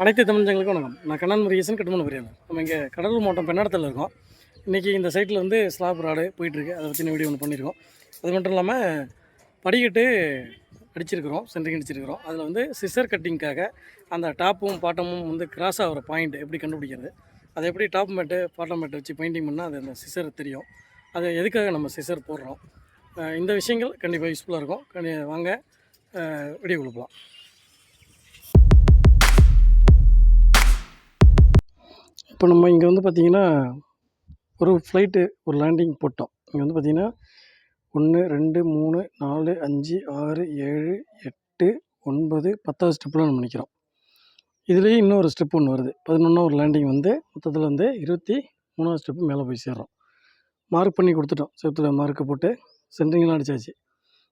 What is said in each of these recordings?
அனைத்து தமிழர்களுக்கும் வணக்கம். நான் கண்ணன் முருகேசன் கட்டுமண பிரியாணி நம்ம இங்கே கடலூர் மாவட்டம் பெண்ணாடத்தில் இருக்கோம். இன்றைக்கி இந்த சைட்டில் வந்து ஸ்லாப் ராடு போயிட்டுருக்கு. அதை பற்றின வீடியோ ஒன்று பண்ணியிருக்கோம் அது மட்டும் இல்லாமல் படிக்கட்டு அடிச்சிருக்கிறோம் சென்ட்ரிங் அடிச்சிருக்கிறோம். அதில் வந்து சிசர் கட்டிங்க்காக அந்த டாப்பும் பாட்டமும் வந்து கிராஸ் ஆகிற பாயிண்ட் எப்படி கண்டுபிடிக்கிறது? அதை எப்படி டாப் மேட்டு பாட்டம் மேட்டை வச்சு பெயிண்டிங் பண்ணால் அது அந்த சிசர் தெரியும். அது எதுக்காக நம்ம சிசர் போடுறோம்? இந்த விஷயங்கள் கண்டிப்பாக யூஸ்ஃபுல்லாக இருக்கும். கண்டி வாங்க வீடியோ கொடுப்போம் இப்போ நம்ம இங்கே வந்து பார்த்திங்கன்னா ஒரு ஃப்ளைட்டு ஒரு லேண்டிங் போட்டோம். இங்கே வந்து பார்த்திங்கன்னா ஒன்று ரெண்டு மூணு நாலு அஞ்சு ஆறு ஏழு எட்டு ஒன்பது பத்தாவது ஸ்டெப்பில் நம்ம நிற்கிறோம் இதுலேயே இன்னொரு ஸ்டெப் ஒன்று வருது. பதினொன்றா ஒரு லேண்டிங் வந்து மொத்தத்தில் வந்து இருபத்தி மூணாவது ஸ்டெப்பு மேலே போய் சேர்றோம். மார்க் பண்ணி கொடுத்துட்டோம். செவத்தில் மார்க்கை போட்டு சென்ட்ரிங்லாம் அடிச்சாச்சு.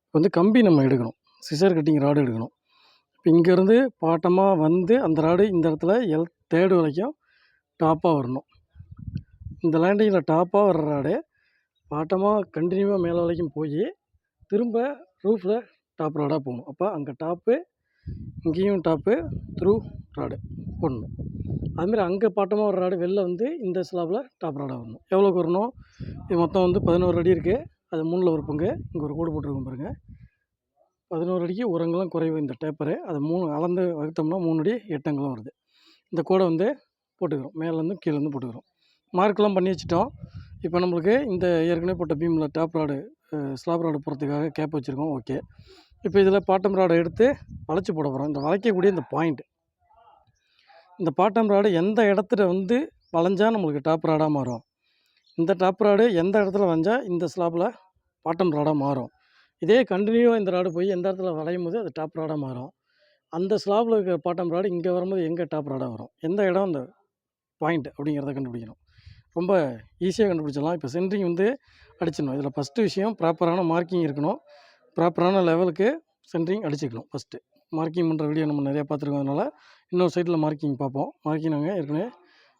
இப்போ வந்து கம்பி நம்ம எடுக்கணும். சிசர் கட்டிங் ராடு எடுக்கணும். இப்போ இங்கேருந்து பாட்டமாக வந்து அந்த ராடு இந்த இடத்துல எல் தேர்டு வரைக்கும் டாப்பாக வரணும். இந்த லேண்டிங்கில் டாப்பாக வர்ற ராடு பாட்டமாக கண்டினியூவாக மேலே வரைக்கும் போய் திரும்ப ரூஃபில் டாப் ராடாக போகணும். அப்போ அங்கே டாப்பு இங்கேயும் டாப்பு த்ரூ ராடு போடணும். அதுமாரி அங்கே பாட்டமாக வர ராடு வெளில வந்து இந்த ஸ்லாப்பில் டாப் ராடாக வரணும். எவ்வளோக்கு வரணும்? இது மொத்தம் வந்து பதினோரு அடி இருக்குது அது மூணில் ஒரு பங்கு. இங்கே ஒரு கோடு போட்டிருக்கோம் பாருங்கள் பதினோரு அடிக்கு உரங்களும் குறைவு இந்த டேப்பரு அதை மூணு அளந்து வகுத்தோம்னா மூணு அடி எட்டங்களும் வருது. இந்த கோடை வந்து போட்டுக்கிறோம். மேலேருந்து கீழேருந்து போட்டுக்கிறோம். மார்க்லாம் பண்ணி வச்சுட்டோம். இப்போ நம்மளுக்கு இந்த ஏற்கனவே போட்ட பீமில் டாப் ராடு ஸ்லாப் ராடு போகிறதுக்காக கேப் வச்சுருக்கோம். ஓகே. இப்போ இதில் பாட்டம் ராடை எடுத்து வளைச்சி போட போகிறோம். இந்த வளைக்கக்கூடிய இந்த பாயிண்ட். இந்த பாட்டம் ராடு எந்த இடத்துல வந்து வளைஞ்சால் நம்மளுக்கு டாப் ராடாக மாறும்? இந்த டாப் ராடு எந்த இடத்துல வளைஞ்சால் இந்த ஸ்லாப்பில் பாட்டம் ராடாக மாறும்? இதே கண்டினியூவாக இந்த ராடு போய் எந்த இடத்துல வளையும் போது அது டாப் ராடாக மாறும். அந்த ஸ்லாப்பில் இருக்கிற பாட்டம் ராடு இங்கே வரும்போது எங்கே டாப் ராடாக வரும்? எந்த இடம் அந்த பாயிண்ட் அப்படிங்கிறத கண்டுபிடிக்கணும். ரொம்ப ஈஸியாக கண்டுபிடிச்சிடலாம். இப்போ சென்ட்ரிங் வந்து அடிச்சிடணும். இதில் ஃபஸ்ட்டு விஷயம் ப்ராப்பரான மார்க்கிங் இருக்கணும். ப்ராப்பரான லெவலுக்கு சென்ட்ரிங் அடிச்சுக்கணும் ஃபஸ்ட்டு மார்க்கிங் பண்ணுற வீடியோ நம்ம நிறையா பார்த்துருக்கோம் அதனால் இன்னொரு சைட்டில் மார்க்கிங் பார்ப்போம். மார்க்கிங் நாங்கள் ஏற்கனவே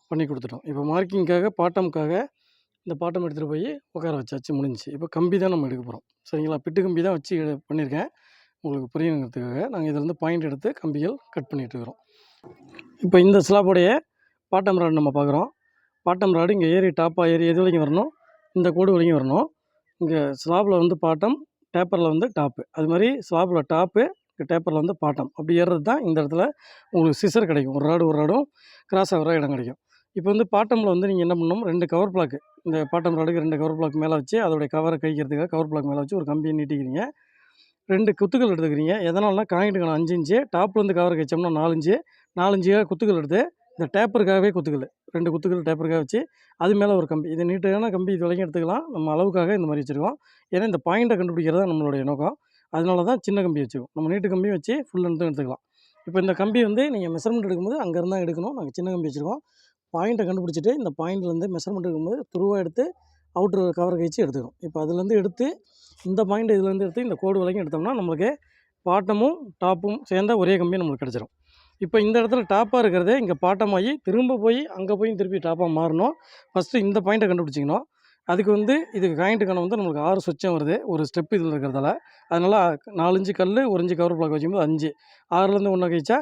பண்ணி கொடுத்துட்டோம். இப்போ மார்க்கிங்காக பாட்டமுக்காக இந்த பாட்டம் எடுத்துகிட்டு போய் உட்கார வச்சாச்சு முடிஞ்சுச்சு. இப்போ கம்பி தான் நம்ம எடுக்க போகிறோம் சரிங்களா? பிட்டு கம்பி தான் வச்சு எடு- பண்ணியிருக்கேன். உங்களுக்கு புரியணுங்கிறதுக்காக நாங்கள் இதிலேருந்து பாயிண்ட் எடுத்து கம்பிகள் கட் பண்ணிகிட்டு இருக்கிறோம். இப்போ இந்த ஸ்லாபோடைய பாட்டம் ராடு நம்ம பார்க்குறோம் பாட்டம் ராடு இங்கே ஏறி டாப்பாக ஏறி எது வரைக்கும் வரணும்? இந்த கோடு வரைக்கும் வரணும். இங்கே ஸ்லாப்பில் வந்து பாட்டம் டேப்பரில் வந்து டாப்பு அது மாதிரி ஸ்லாப்பில் டாப்பு இங்கே டேப்பரில் வந்து பாட்டம். அப்படி ஏறுறது தான் இந்த இடத்துல உங்களுக்கு சிசர் கிடைக்கும். ஒரு ராடு ஒரு ராடும் கிராஸ் ஆகிற இடம் கிடைக்கும். இப்போ வந்து பாட்டமில் வந்து நீங்கள் என்ன பண்ணணும்? ரெண்டு கவர் பிளாக்கு இந்த பாட்டம் ராடுக்கு ரெண்டு கவர் பிளாக் மேலே வச்சு அதோடைய கவரை கழிக்கிறதுக்காக கவர் பிளாக் மேலே வச்சு ஒரு கம்பியை நீட்டிக்கிறீங்க. ரெண்டு குத்துக்கள் எடுத்துக்கிறீங்க. எதனால்னா கணக்கு அஞ்சு இன்ச்சு டாப்லேருந்து கவர் கழிச்சோம்னா நாலஞ்சு நாலஞ்சு குத்துக்கள் எடுத்து இந்த டேப்பருக்காகவே குத்துக்கல். ரெண்டு குத்துக்கள் டேப்பருக்காக வச்சு அது மேலே ஒரு கம்பி. இது நீட்டான கம்பி இது வரைக்கும் எடுத்துக்கலாம். நம்ம அளவுக்காக இந்த மாதிரி வச்சுருக்கோம். ஏன்னா இந்த பாயிண்ட்டை கண்டுபிடிக்கிறது தான் நம்மளுடைய நோக்கம். அதனால தான் சின்ன கம்பி வச்சுருக்கோம். நம்ம நீட்டு கம்பியும் வச்சு ஃபுல் அண்ட் எடுத்துக்கலாம். இப்போ இந்த கம்பி வந்து நீங்கள் மெஷர்மெண்ட் எடுக்கும்போது அங்கேருந்து தான் எடுக்கணும். நாங்கள் சின்ன கம்பி வச்சுருக்கோம். பாயிண்ட்டை கண்டுபிடிச்சிட்டு இந்த பாயிண்ட்லேருந்து மெஷர்மெண்ட் எடுக்கும்போது துருவாக எடுத்து அவுட்ரு கவர் கழிச்சு எடுத்துக்கணும். இப்போ அதுலேருந்து எடுத்து இந்த பாயிண்ட் இதுலேருந்து எடுத்து இந்த கோடு வரைக்கும் எடுத்தோம்னா நம்மளுக்கு பாட்டமும் டாப்பும் சேர்ந்த ஒரே கம்பி நம்மளுக்கு கிடச்சிரும். இப்போ இந்த இடத்துல டாப்பாக இருக்கிறதே இங்கே பாட்டமாகி திரும்ப போய் அங்கே போய் திருப்பி டாப்பாக மாறணும். ஃபஸ்ட்டு இந்த பாயிண்ட்டை கண்டுபிடிச்சிக்கணும். அதுக்கு வந்து இதுக்கு காயிண்ட்டுக்கான வந்து நம்மளுக்கு ஆறு சுவிட்சம் வருது. ஒரு ஸ்டெப் இதில் இருக்கிறதால. அதனால் நாலஞ்சு கல் ஒரு அஞ்சு கவர் பிளாக் வைக்கும்போது அஞ்சு. ஆறுலேருந்து ஒன்று கழிச்சா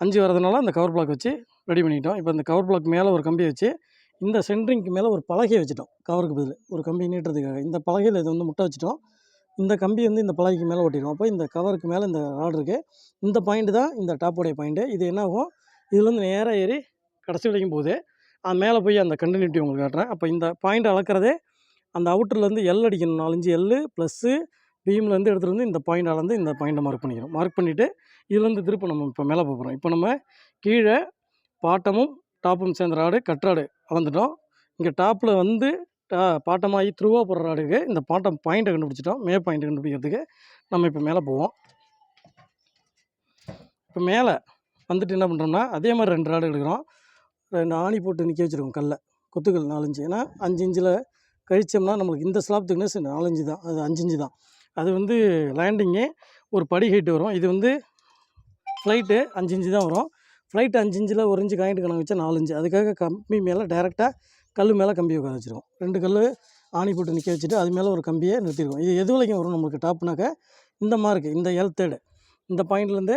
அஞ்சு வரதுனால அந்த கவர் பிளாக் வச்சு ரெடி பண்ணிட்டோம் இப்போ இந்த கவர் பிளாக் மேலே ஒரு கம்பியை வச்சு இந்த சென்ட்ரிங்க்கு மேலே ஒரு பலகையை வச்சுட்டோம். கவருக்கு பதில். ஒரு கம்பி நீட்டுறதுக்காக. இந்த பலகையில் இது வந்து முட்டை வச்சுட்டோம். இந்த கம்பி வந்து இந்த பலகைக்கு மேலே ஒட்டிடும். அப்போ இந்த கவருக்கு மேலே இந்த ராடு இருக்குது இந்த பாயிண்ட் தான் இந்த டாப்போடைய பாயிண்ட்டு இது என்னாகும் இதுலேருந்து நேராக ஏறி கடைசி வரைக்கும் போகுது. அது மேலே போய் அந்த கண்டினியூட்டி உங்களுக்கு காட்டுறேன். அப்போ இந்த பாயிண்ட் அளக்கிறதே அந்த அவுட்டர்லேருந்து எல் அடிக்கணும். நாலஞ்சு எல் ப்ளஸ்ஸு பீம்லேருந்து எடுத்துகிட்டு வந்து இந்த பாயிண்ட் அளந்து இந்த பாயிண்ட்டை மார்க் பண்ணிக்கிறோம் மார்க் பண்ணிவிட்டு இதுலேருந்து திரும்ப நம்ம இப்போ மேலே போகிறோம் இப்போ நம்ம கீழே பாட்டமும் டாப்பும் சேர்ந்த ராடு கட்ராடு அளந்துட்டோம். இங்கே டாப்பில் வந்து பாட்டமாகி த்ரூவாக போடுற ஆடுக்கு இந்த பாட்டம் பாயிண்ட்டை கண்டுபிடிச்சிட்டோம். மே பாயிண்ட்டை கண்டுபிடிக்கிறதுக்கு நம்ம இப்போ மேலே போவோம். இப்போ மேலே வந்துட்டு என்ன பண்ணுறோம்னா அதே மாதிரி ரெண்டு ஆடு எடுக்கிறோம். ரெண்டு ஆணி போட்டு நிற்க வச்சுருக்கோம் கல்லை. கொத்துக்கள் நாலஞ்சு. ஏன்னா அஞ்சு இஞ்சில் கழித்தோம்னா நம்மளுக்கு இந்த ஸ்லாப் திக்னஸ் நாலஞ்சு தான். அது அஞ்சு இஞ்சு தான். அது வந்து லேண்டிங்கு ஒரு படி ஹைட்டு வரும். இது வந்து ஃப்ளைட்டு அஞ்சு இஞ்சு தான் வரும். ஃப்ளைட் அஞ்சு இஞ்சில் ஒரு இஞ்சு காயின்ட்டு கணக்கு வச்சா நாலஞ்சு அதுக்காக கம்மி மேலே டேரெக்டாக கல் மேலே கம்பி உட்கார வச்சுருக்கோம் ரெண்டு கல் ஆணி போட்டு நிற்க வச்சுட்டு அது மேலே ஒரு கம்பியை நிறுத்திருக்கோம் இது எது வரைக்கும் வரும் நம்மளுக்கு டாப்னாக்கா இந்த மார்க்கு இந்த எல் தேர்டு இந்த பாயிண்ட்லேருந்து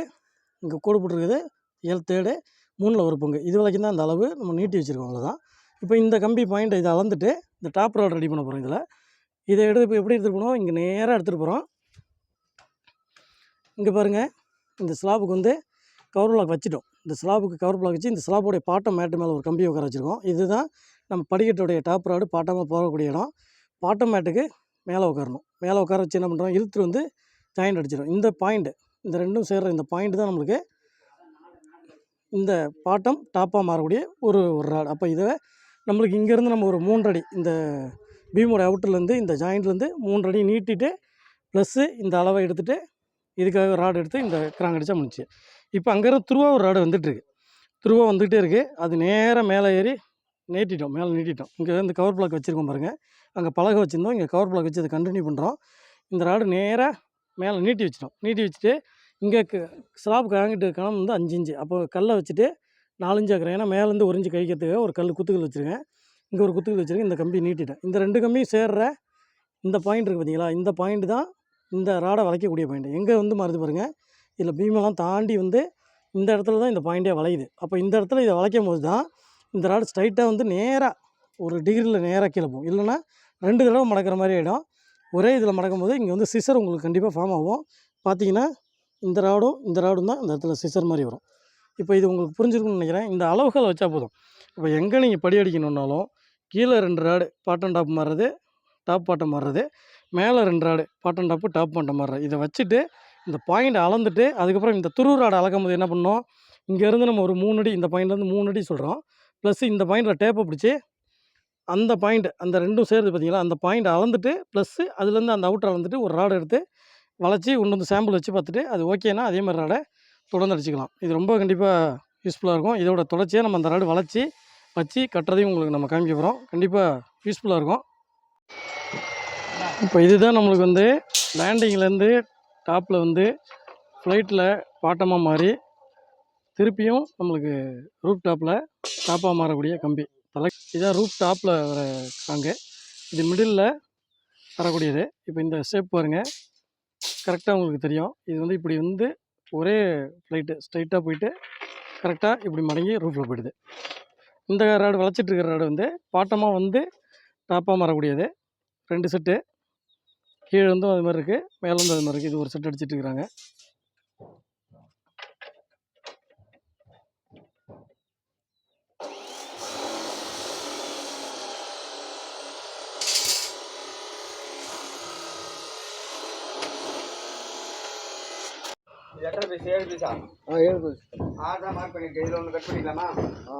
இங்கே கோடு போட்டிருக்குது எல் தேர்டு மூணில் ஒரு பங்கு. இது வரைக்கும் தான் அந்த அளவு நம்ம நீட்டி வச்சுருக்கோம் அவ்வளோதான் இப்போ இந்த கம்பி பாயிண்ட் இதை அளந்துட்டு இந்த டாப் ரோல் ரெடி பண்ண போகிறோம் இதில். இதை எடுத்து இப்போ எப்படி எடுத்துகிட்டு போனோம்? இங்கே நேராக எடுத்துகிட்டு போகிறோம் இங்கே பாருங்கள் இந்த ஸ்லாபுக்கு வந்து கவர் பிளாக் வச்சுட்டோம். இந்த ஸ்லாபுக்கு கவர் பிளாக் வச்சு இந்த ஸ்லாபோடைய பாட்டம் மேட்டு மேலே ஒரு கம்பி உட்கார வச்சுருக்கோம். இதுதான் நம்ம படிக்கட்டுடைய டாப் ராடு பாட்டமாக போகக்கூடிய இடம். பாட்டம் மேட்டுக்கு மேலே உட்காரணும் மேலே உட்கார வச்சு என்ன பண்ணுறோம் இழுத்து வந்து ஜாயிண்ட் அடிச்சிடும் இந்த பாயிண்ட் இந்த ரெண்டும் சேர்கிற இந்த பாயிண்ட் தான் நம்மளுக்கு இந்த பாட்டம் டாப்பாக மாறக்கூடிய ஒரு ஒரு ராடு அப்போ இதை நம்மளுக்கு இங்கேருந்து நம்ம ஒரு மூன்றடி இந்த பீமோட அவுட்டர்லேருந்து இந்த ஜாயிண்ட்லேருந்து மூன்றடி நீட்டிட்டு ப்ளஸ்ஸு இந்த அளவை எடுத்துகிட்டு இதுக்காக ராடு எடுத்து இந்த கிராங் அடித்தா முடிச்சு இப்போ அங்கேருந்து துருவா ஒரு ராடு வந்துட்டுருக்கு துருவா வந்துகிட்டே இருக்குது அது நேராக மேலே ஏறி நீட்டிட்டோம் மேலே நீட்டிட்டோம். இங்கே இந்த கவர் பிளாக் வச்சுருக்கோம் பாருங்கள் அங்கே பலகை வச்சுருந்தோம். இங்கே கவர் பிளாக் வச்சு அதை கண்டினியூ பண்ணுறோம் இந்த ராடு நேராக மேலே நீட்டி வச்சிட்டோம். நீட்டி வச்சுட்டு இங்கே ஸ்லாப் காங்கிட்டு கணம் வந்து அஞ்சு இஞ்சு அப்போ கல்லை வச்சுட்டு நாலஞ்சு ஆக்குறேன் ஏன்னா மேலேருந்து ஒரு கழிக்கிறதுக்கு கைக்கிறதுக்கு ஒரு கல் குத்துக்கல் வச்சுருக்கேன். இங்கே ஒரு குத்துக்கல் வச்சுருக்கேன். இந்த கம்பி நீட்டிட்டேன். இந்த ரெண்டு கம்பியும் சேர்ற இந்த பாயிண்ட் இருக்குது பார்த்தீங்களா? இந்த பாயிண்ட் தான் இந்த ராடை வளைக்கக்கூடிய பாயிண்ட் எங்கே வந்து மாறுது பாருங்கள் இதில் பீமெல்லாம் தாண்டி வந்து இந்த இடத்துல தான் இந்த பாயிண்டே வளையுது. அப்போ இந்த இடத்துல இதை வளைக்கும் போது தான் இந்த ராடு ஸ்ட்ரைட்டாக வந்து நேராக ஒரு டிகிரியில் நேராக கீழே போகும். இல்லைன்னா ரெண்டு தடவை மடக்கிற மாதிரி ஆகிடும் ஒரே இதில் மடக்கும் போது இங்கே வந்து சிசர் உங்களுக்கு கண்டிப்பாக ஃபார்ம் ஆகும். பார்த்தீங்கன்னா இந்த ராடும் இந்த ராடும் தான் இந்த இடத்துல சிசர் மாதிரி வரும். இப்போ இது உங்களுக்கு புரிஞ்சிருக்கும்னு நினைக்கிறேன். இந்த அளவுகளை வச்சா போதும். இப்போ எங்கே நீங்கள் படி அடிக்கணுன்னாலும் கீழே ரெண்டு ராடு பாட்டன் டாப் மாறுறது டாப் பாட்டம் மாறுறது மேலே ரெண்டு ராடு பாட்டன் டாப்பு டாப் பாட்டம் மாறுறது. இதை வச்சுட்டு இந்த பாயிண்ட் அளந்துட்டு அதுக்கப்புறம் இந்த துரு ராடு அளக்கும் போது என்ன பண்ணோம் இங்கேருந்து நம்ம ஒரு மூணு அடி இந்த பாயிண்ட்லேருந்து மூணு அடி சொல்கிறோம் ப்ளஸ் இந்த பாயிண்டில் டேப்பை பிடிச்சி அந்த பாயிண்ட் அந்த ரெண்டும் சேருது பார்த்தீங்களா அந்த பாயிண்ட் அளந்துட்டு ப்ளஸ்ஸு அதுலேருந்து அந்த அவுட்டர் அளந்துட்டு ஒரு ராடு எடுத்து வளைச்சி கொண்டு வந்து சாம்பிள் வச்சு பார்த்துட்டு அது ஓகேனா அதே மாதிரி ராடை தொடர்ந்து அடிச்சுக்கலாம். இது ரொம்ப கண்டிப்பாக யூஸ்ஃபுல்லாக இருக்கும். இதோட தொடர்ச்சியாக நம்ம அந்த ராடு வளைச்சி வச்சு கட்டுறதையும் உங்களுக்கு நம்ம காமிக்க போகிறோம் கண்டிப்பாக யூஸ்ஃபுல்லாக இருக்கும். இப்போ இதுதான் நம்மளுக்கு வந்து லேண்டிங்லேருந்து டாப்பில் வந்து ஃப்ளைட்டில் பாட்டமாக மாறி திருப்பியும் நம்மளுக்கு ரூப் டாப்பில் டாப்பாக மாறக்கூடிய கம்பி. தலை இதான் ரூப் டாப்பில் வர காங்கு. இது மிடில் வரக்கூடியது. இப்போ இந்த ஷேப் பாருங்கள் கரெக்டாக உங்களுக்கு தெரியும். இது வந்து இப்படி வந்து ஒரே ஃப்ளைட்டு ஸ்ட்ரைட்டாக போயிட்டு கரெக்டாக இப்படி மடங்கி ரூஃபில் போயிடுது. இந்த ராடு வளைச்சிட்டு இருக்கிற ராடு வந்து பாட்டமாக வந்து டாப்பாக மாறக்கூடியது. ரெண்டு செட்டு கீழே இருந்தும் அது மாதிரி இருக்குது மேலே இருந்தும் அது மாதிரி இருக்குது இது ஒரு செட் அடிச்சிட்டு இருக்கிறாங்க. எத்தனை பீஸ் ஏழு பீஸா ஆ ஏழு பீஸ் தான் மார்க் பண்ணியிருக்கேன் இதில் ஒன்று கட் பண்ணிக்கலாமா ஆ.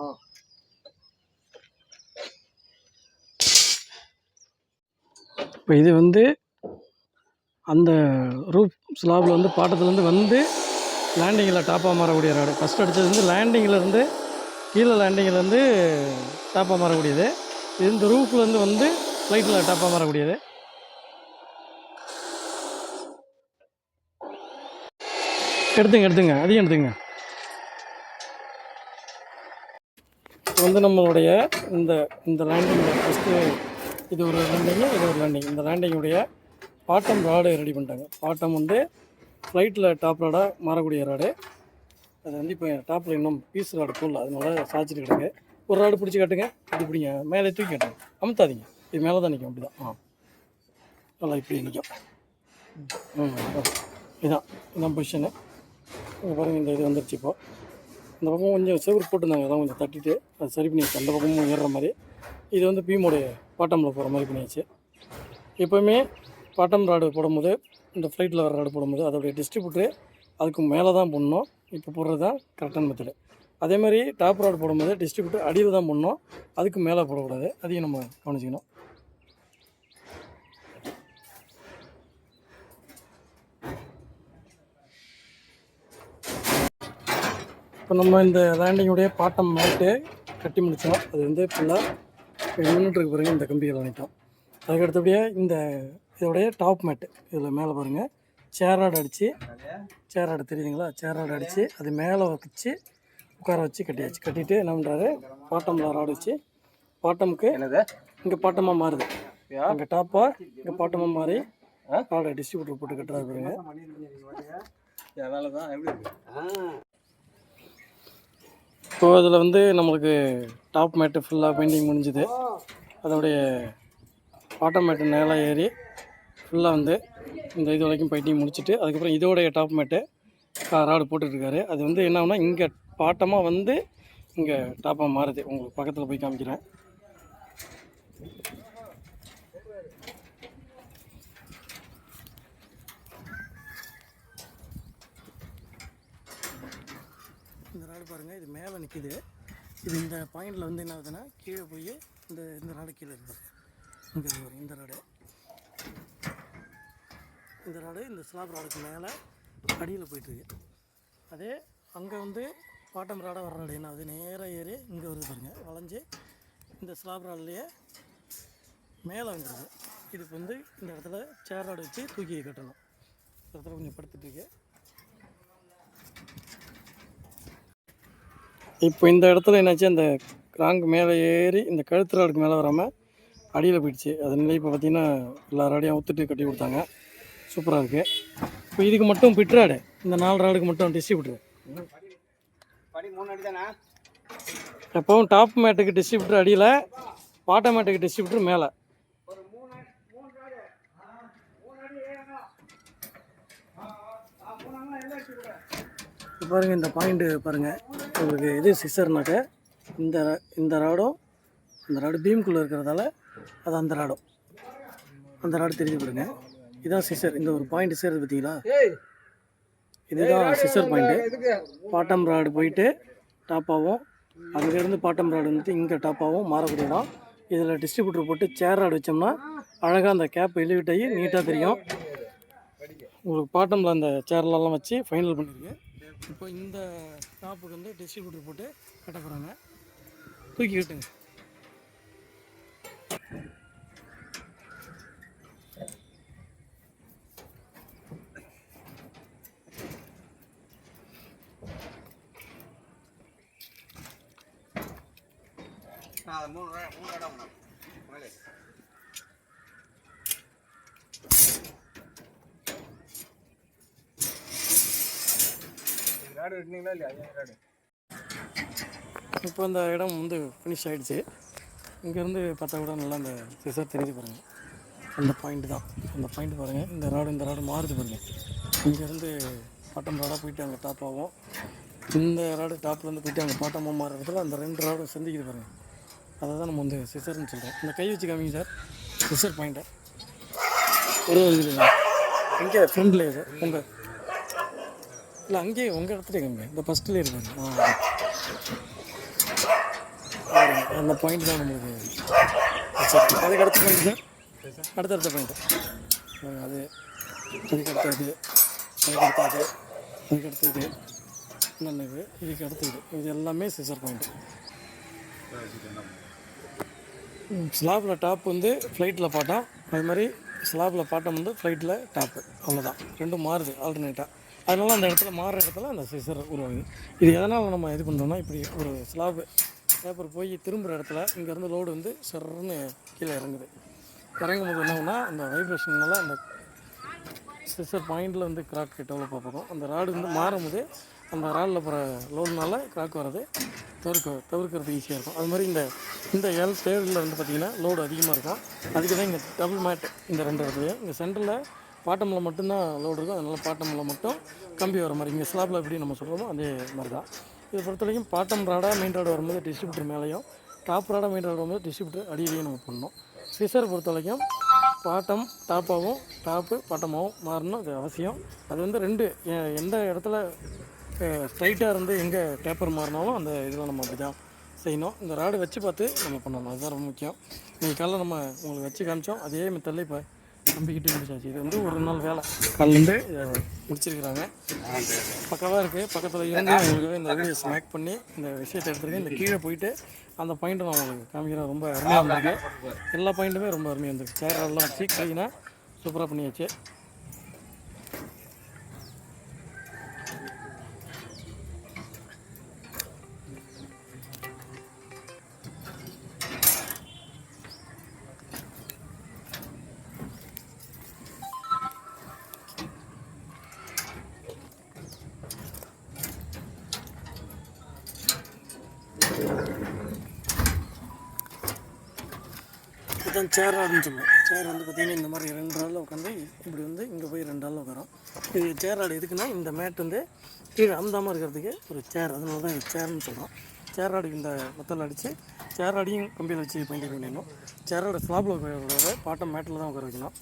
இப்போ இது வந்து அந்த ரூப் ஸ்லாபில் வந்து பாட்டத்துலேருந்து வந்து லேண்டிங்கில் டாப்பாக மாறக்கூடிய ராடு ஃபஸ்ட் அடித்தது வந்து லேண்டிங்கில் இருந்து கீழே லேண்டிங்கில் இருந்து டாப்பாக மாறக்கூடியது. இது இந்த ரூஃப்லேருந்து வந்து ஃப்ளைட்டில் டாப்பாக மாறக்கூடியது. எடுத்துங்க எடுத்துங்க. அதையும் எடுத்துங்க. இப்போ வந்து நம்மளுடைய இந்த இந்த லேண்டிங் ஃபஸ்ட்டு இது ஒரு லேண்டிங்கு இது ஒரு லேண்டிங் இந்த லேண்டிங்குடைய பாட்டம் ராடு ரெடி பண்ணிட்டாங்க. பாட்டம் வந்து ஃப்ளைட்டில் டாப் ராடாக மாறக்கூடிய ராடு அது வந்து இப்போ டாப்பில் இன்னும் பீஸ் ராடு போடல. அதனால சாய்ச்சிட்டு கிடக்கு. ஒரு ராடு பிடிச்சி காட்டுங்க. இது பிடிங்க. மேலே தூக்கி கட்டுங்க. அமுத்தாதீங்க. இது மேலே தான் நிற்கும் அப்படி தான் ஆ. நல்லா இப்படி நிற்கும் ம். ஓகே. இதான். இதான் பொசிஷனு இங்க பாருங்கள் இந்த இது வந்துருச்சு இப்போது இந்த பக்கம் கொஞ்சம் செவுரு போட்டிருந்தாங்க அதான் கொஞ்சம் தட்டிட்டு அது சரி பண்ணியாச்சு. அந்த பக்கமும் ஏறுற மாதிரி. இது வந்து பீமோடைய பாட்டமில் போகிற மாதிரி பண்ணியாச்சு. எப்போவுமே பாட்டம் ராடு போடும்போது இந்த ஃப்ளைட்டில் வர ராடு போடும்போது அதோடைய டிஸ்ட்ரிபியூட்ரு அதுக்கு மேலே தான் போடணும். இப்போ போடுறது தான் கரெக்டான மெத்தடு அதே மாதிரி டாப் ராடு போடும்போது டிஸ்ட்ரிபியூட்டர் அடியில் தான் போடணும். அதுக்கு மேலே போடக்கூடாது. அதையும் நம்ம கவனிச்சிக்கணும். இப்போ நம்ம இந்த லேண்டிங்குடைய பாட்டம் மேட்டு கட்டி முடித்தோம் அது வந்து ஃபுல்லாக நின்றுட்டு இருக்கு பாருங்க இந்த கம்பிகள் அனைத்தும் அதுக்கு அடுத்தபடியாக இந்த இதோடைய டாப் மேட்டு இதில் மேலே பாருங்கள் சேராடு அடித்து சேராடு தெரியுதுங்களா? சேராடு அடித்து அது மேலே வச்சு உட்கார வச்சு கட்டியாச்சு. கட்டிட்டு என்ன பண்ணுறாரு பாட்டமில் ராடு வச்சு பாட்டமுக்கு என்னது? இங்கே பாட்டமாக மாறுது. அங்கே டாப்பாக இங்கே பாட்டமாக மாறி ராடை டிஸ்ட்ரிபியூட்டர் போட்டு கட்டுறாரு பாருங்க. வேலை தான் எப்படி இருக்கு இப்போ அதில் வந்து நம்மளுக்கு டாப் மேட்டு ஃபுல்லாக பெயிண்டிங் முடிஞ்சுது. அதோடைய பாட்டம் மேட்டு நேராக ஏறி ஃபுல்லாக வந்து இந்த இது வரைக்கும் பெயிண்டிங் முடிச்சுட்டு அதுக்கப்புறம் இதோடைய டாப் மேட்டு ராடு போட்டுட்ருக்காரு. அது வந்து என்ன ஆகுனா இங்கே பாட்டமாக வந்து இங்கே டாப்பாக மாறுது. உங்களுக்கு பக்கத்தில் போய் காமிக்கிறேன். பாருங்கள் இது மேலே நிற்கிது இது இந்த பாயிண்டில் வந்து என்ன ஆகுதுன்னா கீழே போய் இந்த இந்த ராடு கீழே இருக்கு இங்கே இருக்கு பாருங்க, இந்த ராடு. இந்த ராடு இந்த ஸ்லாப் ராடுக்கு மேலே அடியில் போயிட்டுருக்கு அதே அங்கே வந்து பாட்டம் ராடாக வர ராடு. என்ன ஆகுது நேராக ஏறி இங்கே வருது பாருங்கள் வளைஞ்சு இந்த ஸ்லாப் ராட்லேயே மேலே வந்துடுது இதுக்கு வந்து இந்த இடத்துல சேர் ராடு வச்சு தூக்கி கட்டணும். இந்த இடத்துல கொஞ்சம் படுத்துட்டு இப்போ இந்த இடத்துல என்னாச்சு அந்த கிராங்க் மேலே ஏறி இந்த கழுத்து ராடுக்கு மேலே வராமல் அடியில் போயிடுச்சு. அதனால இப்போ பார்த்தீங்கன்னா எல்லா ராடையும் ஒத்துட்டு கட்டி கொடுத்தாங்க. சூப்பராக இருக்குது இப்போ இதுக்கு மட்டும் பிட்ராடு இந்த நாலு ராடுக்கு மட்டும் டிஸ்ட்ரிபியூட்ரு எப்பவும் டாப் மேட்டுக்கு டிஸ்ட்ரிபியூட்டர் அடியில் பாட்டம் மேட்டுக்கு டிஸ்ட்ரிபியூட்டர் மேலே ஒரு மூணு அடி மூணு ராடு மூணு அடி ஏறணும் ஆ மூணு அண்ணா எல்லாம் எடுத்து கூட இப்போ பாருங்கள் இந்த பாயிண்ட்டு பாருங்கள் உங்களுக்கு இது சிசர்னாக்க இந்த இந்த ராடும் இந்த ராடு பீம்குள்ளே இருக்கிறதால அது அந்த ராடும். அந்த ராடு தெரிஞ்சு பாருங்க. இதான் சிசர் இந்த ஒரு பாயிண்ட் சேருது பார்த்தீங்களா இதுதான் சிசர் பாயிண்ட்டு பாட்டம் ராடு போயிட்டு டாப்பாகவும் அங்கேருந்து பாட்டம் ராடு வந்துட்டு இங்கே டாப்பாகவும் மாறக்கூடிய இடம். இதில் டிஸ்ட்ரிபியூட்டர் போட்டு சேர் ராடு வச்சோம்னா அழகாக அந்த கேப் எலிவேட் ஆகி நீட்டாக தெரியும். உங்களுக்கு பாட்டமில் அந்த சேர்லலாம் வச்சு ஃபைனல் பண்ணியிருக்கு இப்போ இந்த டாப்புக்கு வந்து டிஸ்ட்ரிபியூட்டர் போட்டு கட்ட போகிறாங்க தூக்கி கட்டுங்க ஆ மூணு மூணு இடம் ராடு வெட்டினீங்களா இல்லையா? ஐயா ராடு இப்போ இந்த இடம் வந்து ஃபினிஷ் ஆகிடுச்சு இங்கேருந்து பார்த்தா கூட நல்லா அந்த சிசர் தெரிஞ்சு பாருங்கள் அந்த பாயிண்ட் தான். அந்த பாயிண்ட் பாருங்கள் இந்த ராடு இந்த ராடு மாறுது பாருங்கள் இங்கேருந்து பாட்டம் ராடாக போயிட்டு அங்கே டாப் ஆகும். இந்த ராடு டாப்லேருந்து போயிட்டு அங்கே பாட்டமாக மாறுறதுல அந்த ரெண்டு ராடும் சந்திக்குது பாருங்கள் அதை தான் நம்ம வந்து சிசர்னு சொல்கிறோம் இந்த கை வச்சு காமிங்க சார் சிசர் பாயிண்ட்டை ஒரு இங்கே ஃப்ரண்ட்லேயே சார் உங்கள் இல்லை அங்கேயே உங்கள் இடத்துல காமிங்க இந்த ஃபஸ்ட்டில் இருக்காங்க ஆ. அந்த பாயிண்ட் தான் நம்மளுக்கு சரி அதுக்கு அடுத்த பாயிண்ட் தான் அடுத்தடுத்த பாயிண்ட் அது. அடுத்த அடுத்தது அதுக்கு அடுத்தது அதுக்கு அடுத்தது இது. இது? இதுக்கு அடுத்தது இது. எல்லாமே சிசர் பாயிண்ட் ஸ்லாப்பில் டாப் வந்து ஃப்ளைட்டில் பாட்டம் அது மாதிரி ஸ்லாப்பில் பாட்டம் வந்து ஃப்ளைட்டில் டாப்பு அவ்வளோதான் ரெண்டும் மாறுது ஆல்டர்னேட்டாக அதனால அந்த இடத்துல மாறுற இடத்துல அந்த சிசர் உருவாகுது. இது எதனால் நம்ம இது பண்ணுறோம்னா இப்படி ஒரு ஸ்லாப் பேப்பர் போய் திரும்புகிற இடத்துல இங்கேருந்து லோடு வந்து சர்ன்னு கீழே இறங்குது. இறங்கும் போது என்ன அந்த வைப்ரேஷனால் அந்த சிசர் பாயிண்டில் வந்து கிராக் டெவலப் ஆகும் அந்த ராடு வந்து மாறும்போது அந்த ராடில் போகிற லோடுனால கிராக் வர்றது தவிர்க்க தவிர்க்கிறது ஈஸியாக இருக்கும். அது மாதிரி இந்த இந்த எல் தேர்டில் வந்து பார்த்திங்கன்னா லோடு அதிகமாக இருக்கும். அதுக்கு தான் இங்கே டபுள் மேட் இந்த ரெண்டு இடத்துலையும். இங்கே சென்டரில் பாட்டமில் மட்டும்தான் லோடு இருக்கும் அதனால் பாட்டமில் மட்டும் கம்பி வர மாதிரி இங்கே ஸ்லாப்பில் எப்படி நம்ம சொல்கிறோமோ அதே மாதிரி தான் இதை பொறுத்த வரைக்கும் பாட்டம் ராடாக மெயின் ராடு வரும்போது டிஸ்ட்ரிபியூட்டர் மேலேயும் டாப் ராடாக மெயின் ராடு வரும்போது டிஸ்ட்ரிபியூட்டர் அடியிலையும் நம்ம பண்ணணும் சிசர் பொறுத்த வரைக்கும் பாட்டம் டாப்பாகவும் டாப்பு பாட்டமாகவும் மாறணும் அது அவசியம். அது வந்து ரெண்டு எந்த இடத்துல ஸ்ட்ரைட்டாக இருந்து எங்கே டேப்பர் மாறினாலும் அந்த இதில் நம்ம அப்படி தான் செய்யணும். இந்த ராடு வச்சு பார்த்து நம்ம பண்ணணும். அதுதான் ரொம்ப முக்கியம். இன்றைக்கி காலைல நம்ம உங்களுக்கு வச்சு காமிச்சோம். அதே மெத்தடில் இப்போ நம்பிக்கிட்டு முடிச்சாச்சு இது வந்து ஒரு நாள் வேலை. காலிலேருந்து இதை முடிச்சிருக்கிறாங்க. பக்கமாக இருக்குது பக்கத்தில் இருந்து உங்களுக்கு இந்த வீடியோ ஸ்நாக் பண்ணி இந்த விஷயத்தை எடுத்துருக்கேன். இந்த கீழே போயிட்டு அந்த பாயிண்ட்டை நான் உங்களுக்கு காமிக்கிறேன். ரொம்ப அருமையாக வந்திருக்கு எல்லா பாயிண்ட்டுமே ரொம்ப அருமையாக இருந்திருக்கு. சேர் எல்லாம் வச்சு க்ளீனாக சூப்பராக பண்ணியாச்சு. சேர் ஆடுன்னு சொல்லுவோம் சேர் வந்து பார்த்திங்கன்னா இந்த மாதிரி ரெண்டு ஆளில் உட்காந்து இப்படி வந்து இங்கே போய் ரெண்டு ஆளில் உட்காரும் இது சேர் ஆடு எதுக்குன்னா இந்த மேட் வந்து கீழே அமுதாமல் இருக்கிறதுக்கு ஒரு சேர் அதனால தான் இது சேர்னு சொல்கிறோம் சேர் ஆடுக்கு இந்த மத்தல் அடித்து சேர் ஆடியும் கம்பியில் வச்சு பெயிண்டிங் பண்ணிடணும் சேரோட ஸ்லாப்பில் உட்கார பாட்டம் மேட்டில் தான் உட்கார வைக்கணும்.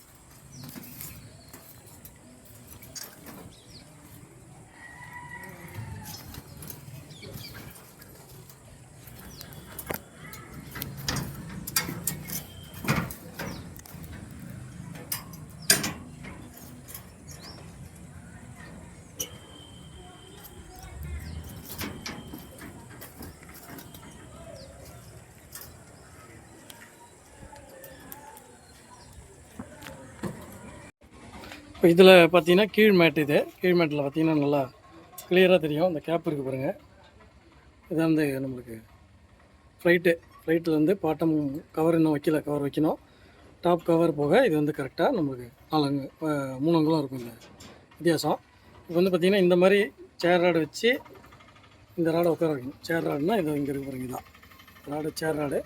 இப்போ இதில் பார்த்தீங்கன்னா கீழ் மேட் இது. கீழ் மேட்டில் பார்த்தீங்கன்னா நல்லா கிளியராக தெரியும். அந்த கேப் இருக்குது பாருங்கள் இதான் வந்து நம்மளுக்கு ஃப்ளைட்டு ஃப்ளைட்டில் வந்து பாட்டம் கவர் இன்னும் வைக்கல. கவர் வைக்கணும். டாப் கவர் போக இது வந்து கரெக்டாக நம்மளுக்கு நாலு அஹ், மூணு அங்குலம் இருக்கும் இந்த வித்தியாசம். இப்போ வந்து பார்த்திங்கன்னா இந்த மாதிரி சேர் ராடு வச்சு இந்த ராடை உட்கார வைக்கணும். சேர் ராடுனா இது இங்கே இருக்கு பாருங்க இதான். Rod chair rod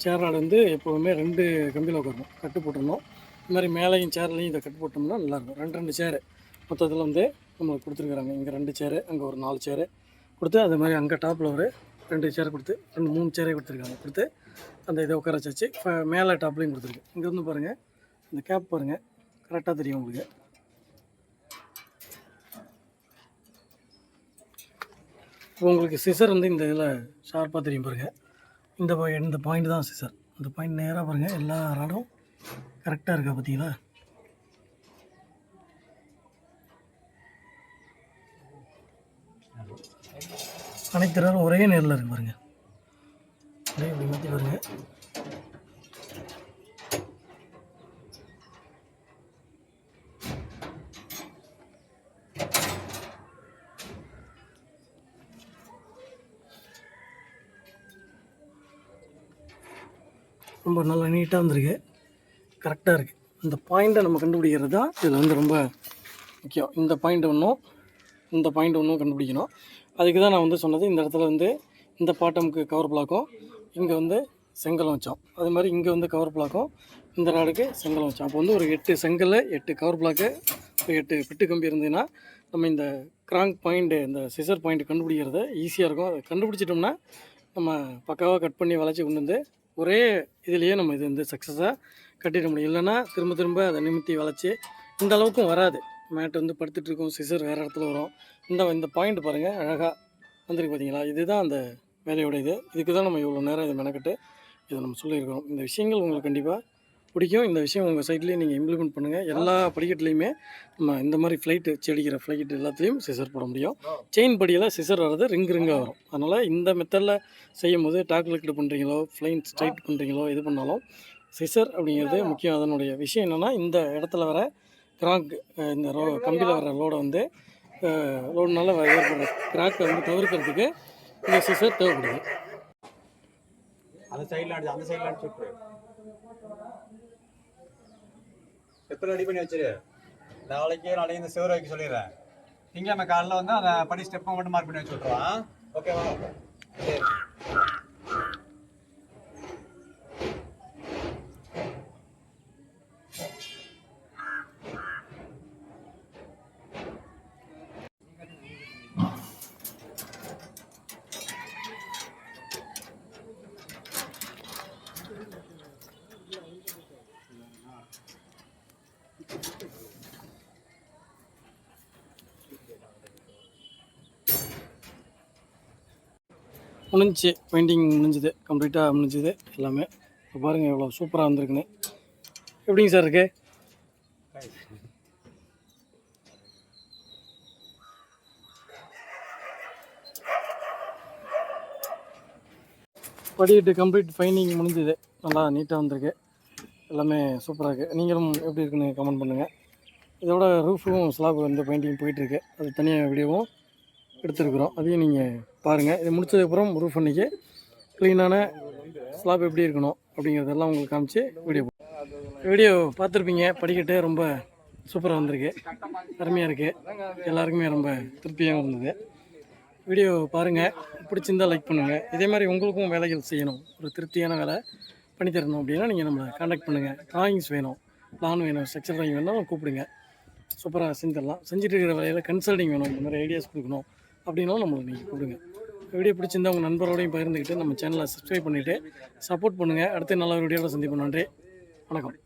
chair rod வந்து எப்போவுமே ரெண்டு கம்பியில் உட்காரணும். கட்டு போட்டுடணும் இது மாதிரி மேலேயும் சேர்லையும் இதை கட்டு போட்டோம்னா நல்லாயிருக்கும். ரெண்டு ரெண்டு சேரு மொத்தத்தில் வந்து நம்மளுக்கு கொடுத்துருக்குறாங்க. இங்கே ரெண்டு சேரு அங்கே ஒரு நாலு சேரு கொடுத்து அது மாதிரி அங்கே டாப்பில் ஒரு ரெண்டு சேர் கொடுத்து ரெண்டு மூணு சேரே கொடுத்துருக்காங்க. கொடுத்து அந்த இதை உட்கார வச்சு மேலே டாப்லேயும் கொடுத்துருக்கு. இங்கே வந்து பாருங்கள் இந்த கேப் பாருங்கள் கரெக்டாக தெரியும் உங்களுக்கு. இப்போ உங்களுக்கு சிசர் வந்து இந்த இதில் ஷார்ப்பாக தெரியும் பாருங்கள் இந்த இந்த பாயிண்ட் தான் சிசர் இந்த பாயிண்ட் நேராக பாருங்கள் எல்லா ராடும் கரெக்டாக இருக்கா பார்த்தீங்களா அனைத்து நேரம் ஒரே நேரில் இருக்கு பாருங்கள் அப்படியே இப்படி மாற்றி பாருங்கள் ரொம்ப நல்லா நீட்டாக வந்திருக்கு. கரெக்டாக இருக்குது இந்த பாயிண்ட்டை நம்ம கண்டுபிடிக்கிறது தான் இதில் வந்து ரொம்ப முக்கியம். இந்த பாயிண்ட் ஒன்றும் இந்த பாயிண்ட் ஒன்றும் கண்டுபிடிக்கணும். அதுக்கு தான் நான் வந்து சொன்னது இந்த இடத்துல வந்து இந்த பாட்டமுக்கு கவர் பிளாக்கும் இங்கே வந்து செங்கலம் வச்சோம். அது மாதிரி இங்கே வந்து கவர் பிளாக்கும் இந்த நாடுக்கு செங்கலம் வச்சோம். அப்போ வந்து ஒரு எட்டு செங்கல் எட்டு கவர் பிளாக்கு ஒரு எட்டு பிட்டு கம்பி இருந்ததுன்னா நம்ம இந்த கிராங்க் பாயிண்ட்டு இந்த சிசர் பாயிண்ட் கண்டுபிடிக்கிறது ஈஸியாக இருக்கும். அதை கண்டுபிடிச்சிட்டோம்னா நம்ம பக்காவாக கட் பண்ணி வளைச்சி கொண்டு வந்து ஒரே இதுலேயே நம்ம இது வந்து சக்ஸஸாக கட்டிட முடியும். இல்லைன்னா திரும்ப திரும்ப அதை நிமித்தி வளைச்சி இந்த அளவுக்கும் வராது. மேட் வந்து படுத்துட்டு இருக்கும் சிசர் வேறு இடத்துல வரும். இந்த இந்த பாயிண்ட் பாருங்கள் அழகாக வந்துருக்கு பார்த்தீங்களா இதுதான் அந்த வேலையோட இது. இதுக்கு தான் நம்ம இவ்வளோ நேரம் இதை மெனக்கட்டு இதை நம்ம சொல்லியிருக்கிறோம். இந்த விஷயங்கள் உங்களுக்கு கண்டிப்பாக பிடிக்கும். இந்த விஷயம் உங்கள் சைட்லேயே நீங்கள் இம்ப்ளிமெண்ட் பண்ணுங்கள் எல்லா படிக்கட்டுலேயுமே நம்ம இந்த மாதிரி ஃப்ளைட்டு செடிக்கிற ஃப்ளைட் எல்லாத்துலேயும் சிசர் போட முடியும். செயின் படியில் சிசர் வர்றது ரிங் ரிங்காக வரும். அதனால் இந்த மெத்தடில் செய்யும் போது டாக்லேட் பண்ணுறீங்களோ ஃப்ளைன் ஸ்ட்ரைட் பண்ணுறீங்களோ இது பண்ணாலும் சிசர் அப்படிங்கிறது முக்கியம். அதனுடைய விஷயம் என்னென்னா இந்த இடத்துல வர கிராக் இந்த ரோ கம்பியில் வர லோடை வந்து லோடுனால ஏற்படுற கிராக்கை வந்து தவிர்க்கிறதுக்கு இந்த சிசர் தேவைப்படுது. அந்த சைடில் அந்த சைடில் அடிச்சு ரெடி பண்ணி வச்சிரு? நாளைக்கு நாளைக்கு இந்த சிவர வைக்க சொல்லிடுறேன். திங்கக்கிழமை காலைல வந்து அந்த படி ஸ்டெப்பை மட்டும் மார்க் பண்ணி வச்சு விட்ருவான் ஓகேவா சரி. முடிஞ்சிச்சு பெயிண்டிங் முடிஞ்சுது கம்ப்ளீட்டாக முடிஞ்சுது எல்லாமே. இப்போ பாருங்கள் எவ்வளோ சூப்பராக வந்திருக்குன்னு. எப்படிங்க சார் இருக்கு? படிக்கிட்டு கம்ப்ளீட் ஃபைனிங் முடிஞ்சுது. நல்லா நீட்டாக வந்திருக்கு. எல்லாமே சூப்பராக இருக்குது நீங்களும் எப்படி இருக்குன்னு கமெண்ட் பண்ணுங்கள் இதோட ரூஃபும் ஸ்லாப் வந்து பெயிண்டிங் போயிட்டுருக்கு அது தனியாக வீடியோவும் எடுத்துருக்குறோம். அதையும் நீங்கள் பாருங்கள் இது முடிச்சதுக்கப்புறம் ரூஃப் அன்றைக்கி க்ளீனான ஸ்லாப் எப்படி இருக்கணும் அப்படிங்கிறதெல்லாம் உங்களுக்கு காமிச்சு வீடியோ வீடியோ பார்த்துருப்பீங்க. படிக்கட்டு ரொம்ப சூப்பராக வந்திருக்கு. அருமையாக இருக்குது எல்லாருக்குமே ரொம்ப திருப்தியாக இருந்தது. வீடியோ பாருங்கள் பிடிச்சிருந்தா லைக் பண்ணுங்கள் இதே மாதிரி உங்களுக்கும் வேலைகள் செய்யணும். ஒரு திருப்தியான வேலை பண்ணி தரணும் அப்படின்னா நீங்கள் நம்மளை காண்டாக்ட் பண்ணுங்கள் ட்ராயிங்ஸ் வேணும். பிளான் வேணும். ஸ்ட்ரக்சர் ட்ராயிங் வேணும் கூப்பிடுங்க. சூப்பராக செஞ்சு தரலாம். செஞ்சுட்டு இருக்கிற வேலையில் கன்சல்டிங் வேணும். இந்த மாதிரி ஐடியாஸ் கொடுக்கணும். அப்படின்னாலும் நம்மளுக்கு நீங்கள் கொடுங்க. வீடியோ பிடிச்சிருந்தா உங்கள் நண்பரோடையும் பகிர்ந்துக்கிட்டு நம்ம சேனலை சப்ஸ்கிரைப் பண்ணிவிட்டு சப்போர்ட் பண்ணுங்கள் அடுத்து நல்ல ஒரு வீடியோவில் சந்திப்போம். நன்றி. வணக்கம்.